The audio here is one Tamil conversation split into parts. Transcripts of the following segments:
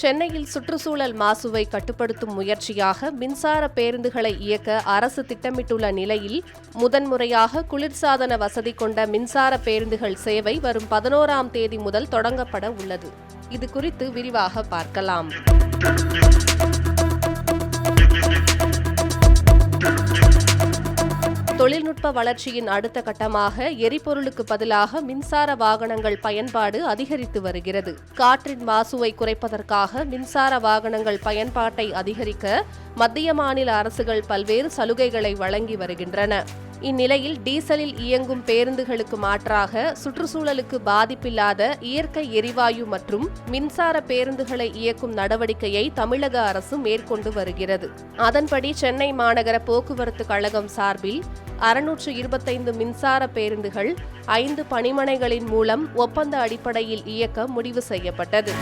சென்னையில் சுற்றுச்சூழல் மாசுவை கட்டுப்படுத்தும் முயற்சியாக மின்சார பேருந்துகளை இயக்க அரசு திட்டமிட்டுள்ள நிலையில் முதன்முறையாக குளிர்சாதன வசதி கொண்ட மின்சார பேருந்துகள் சேவை வரும் பதினோராம் தேதி முதல் தொடங்கப்பட உள்ளது. இது குறித்து விரிவாக பார்க்கலாம். தொழில்நுட்ப வளர்ச்சியின் அடுத்த கட்டமாக எரிபொருளுக்கு பதிலாக மின்சார வாகனங்கள் பயன்பாடு அதிகரித்து வருகிறது. காற்றின் மாசுவை குறைப்பதற்காக மின்சார வாகனங்கள் பயன்பாட்டை அதிகரிக்க மத்திய மாநில அரசுகள் பல்வேறு சலுகைகளை வழங்கி வருகின்றன. இந்நிலையில் டீசலில் இயங்கும் பேருந்துகளுக்கு மாற்றாக சுற்றுச்சூழலுக்கு பாதிப்பில்லாத இயற்கை எரிவாயு மற்றும் மின்சார பேருந்துகளை இயக்கும் நடவடிக்கையை தமிழக அரசு மேற்கொண்டு வருகிறது. அதன்படி சென்னை மாநகர போக்குவரத்து கழகம் சார்பில் அறுநூற்று இருபத்தைந்து மின்சார பேருந்துகள் ஐந்து பணிமனைகளின் மூலம் ஒப்பந்த அடிப்படையில் இயக்க முடிவு செய்யப்பட்டது.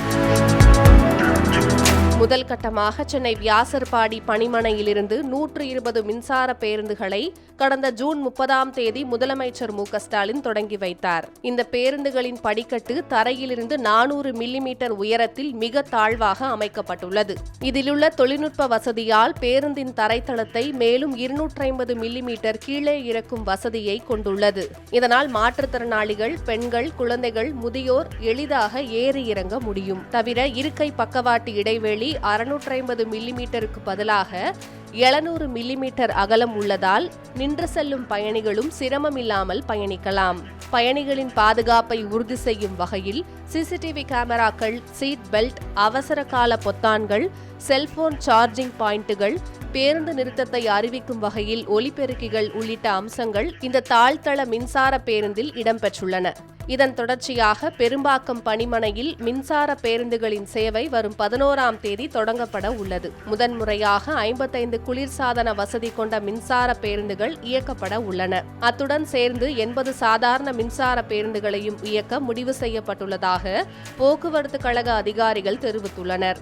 முதல் கட்டமாக சென்னை வியாசர்பாடி பணிமனையிலிருந்து நூற்று இருபது மின்சார பேருந்துகளை கடந்த ஜூன் முப்பதாம் தேதி முதலமைச்சர் மு ஸ்டாலின் தொடங்கி வைத்தார். இந்த பேருந்துகளின் படிக்கட்டு தரையிலிருந்து நானூறு மில்லிமீட்டர் உயரத்தில் மிக தாழ்வாக அமைக்கப்பட்டுள்ளது. இதிலுள்ள தொழில்நுட்ப வசதியால் பேருந்தின் தரைத்தளத்தை மேலும் இருநூற்றி ஐம்பது மில்லிமீட்டர் கீழே இறக்கும் வசதியை கொண்டுள்ளது. இதனால் மாற்றுத்திறனாளிகள் பெண்கள் குழந்தைகள் முதியோர் எளிதாக ஏறி இறங்க முடியும். தவிர இருக்கை பக்கவாட்டு இடைவெளி அறுநூற்றி ஐம்பது மில்லிமீட்டருக்கு பதிலாக எழுநூறு மில்லிமீட்டர் அகலம் உள்ளதால் நின்று செல்லும் பயணிகளும் சிரமமில்லாமல் பயணிக்கலாம். பயணிகளின் பாதுகாப்பை உறுதி செய்யும் வகையில் சிசிடிவி கேமராக்கள் சீட் பெல்ட் அவசர கால பொத்தான்கள் செல்போன் சார்ஜிங் பாயிண்டுகள் பேருந்து நிறுத்தத்தை அறிவிக்கும் வகையில் ஒலிபெருக்கிகள் உள்ளிட்ட அம்சங்கள் இந்த தாழ்த்தள மின்சார பேருந்தில் இடம்பெற்றுள்ளன. இதன் தொடர்ச்சியாக பெரும்பாக்கம் பணிமனையில் மின்சார பேருந்துகளின் சேவை வரும் பதினோராம் தேதி தொடங்கப்பட உள்ளது. முதன்முறையாக ஐம்பத்தைந்து குளிர்சாதன வசதி கொண்ட மின்சார பேருந்துகள் இயக்கப்பட உள்ளன. அத்துடன் சேர்ந்து எண்பது சாதாரண மின்சார பேருந்துகளையும் இயக்க முடிவு செய்யப்பட்டுள்ளதாக போக்குவரத்து கழக அதிகாரிகள் தெரிவித்துள்ளனர்.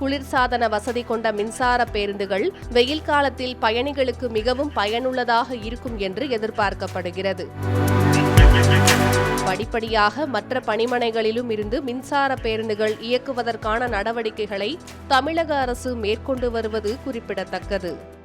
குளிர்சாதன வசதி கொண்ட மின்சார பேருந்துகள் வெயில் காலத்தில் பயணிகளுக்கு மிகவும் பயனுள்ளதாக இருக்கும் என்று எதிர்பார்க்கப்படுகிறது. படிப்படியாக மற்ற பணிமனைகளிலும் இருந்து மின்சார பேருந்துகள் இயக்குவதற்கான நடவடிக்கைகளை தமிழக அரசு மேற்கொண்டு வருவது குறிப்பிடத்தக்கது.